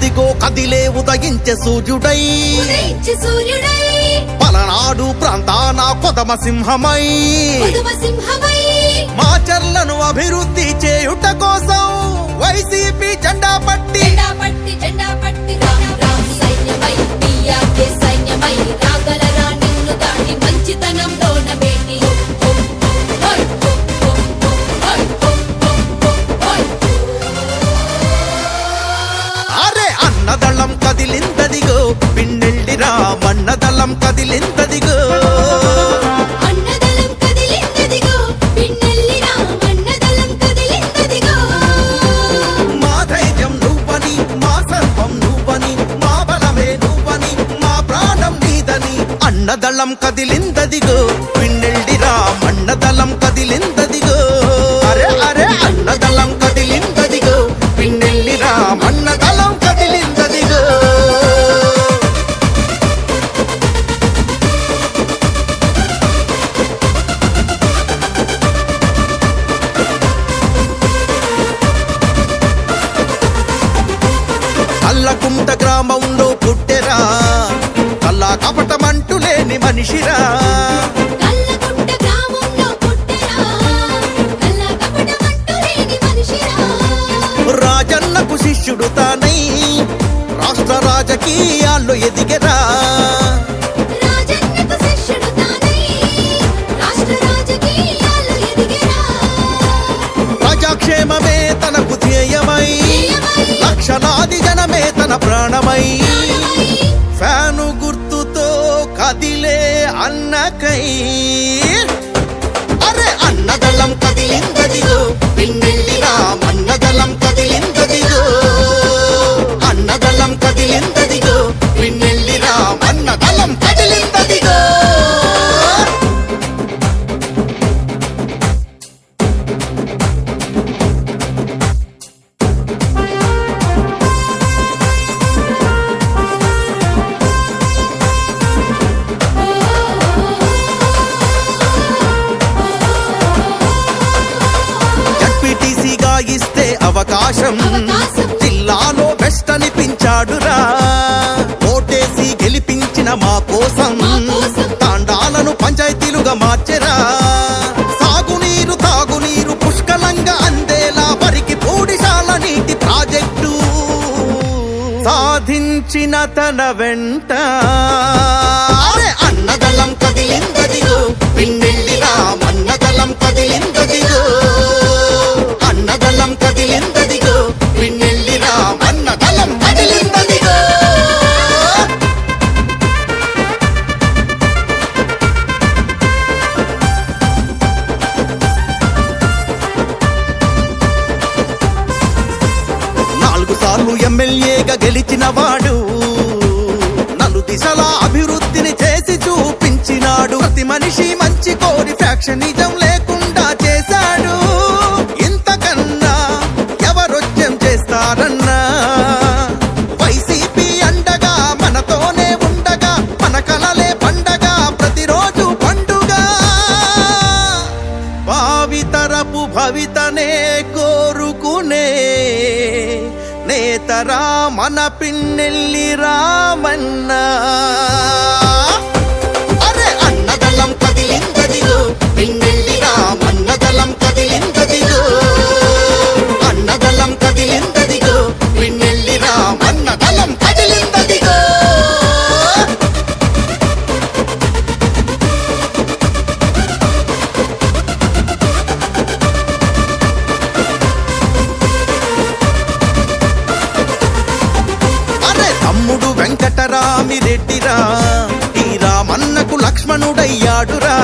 అదిగో కదిలే ఉదయించే సూర్యుడై. పలనాడు ప్రాంతాన కొదమ సింహమై. మాచర్లను అభివృద్ధి చేయుట కోసం వైసీపీ జెండా పట్టి. జెండా పట్టి జెండా పట్టి ప్రాణం నీదని అన్నదళం కదిలిందదిగో గ్రామంలో పుట్టెరా. కల్లా కపటమంటూ లేని మనిషిరా. రాజన్నకు శిష్యుడు తానై రాష్ట్ర రాజకీయాల్లో ఎదిగెరా. కదిలే అన్నకై అవకాశం. జిల్లాలో బెస్ట్ అనిపించాడురా ఓటేసి గెలిపించిన మా కోసం. తాండాలను పంచాయతీలుగా మార్చెరా. సాగునీరు తాగునీరు పుష్కలంగా అందేలా వరికి పూడిశాల నీటి ప్రాజెక్టు. సాధించిన తన వెంట. అరే అన్నదళం కదిలిందదిగో సార్లు ఎమ్మెల్యేగా గెలిచిన వాడు నలు దిశల అభివృద్ధిని చేసి చూపించినాడు. ప్రతి మనిషి మంచి కోరి ఫ్యాక్షన్ నిజం చేశాడు మన పిన్నెల్లి రామన్నా. తమ్ముడు వెంకటరామిరెడ్డిరా ఈ రామన్నకు లక్ష్మణుడయ్యాడురా.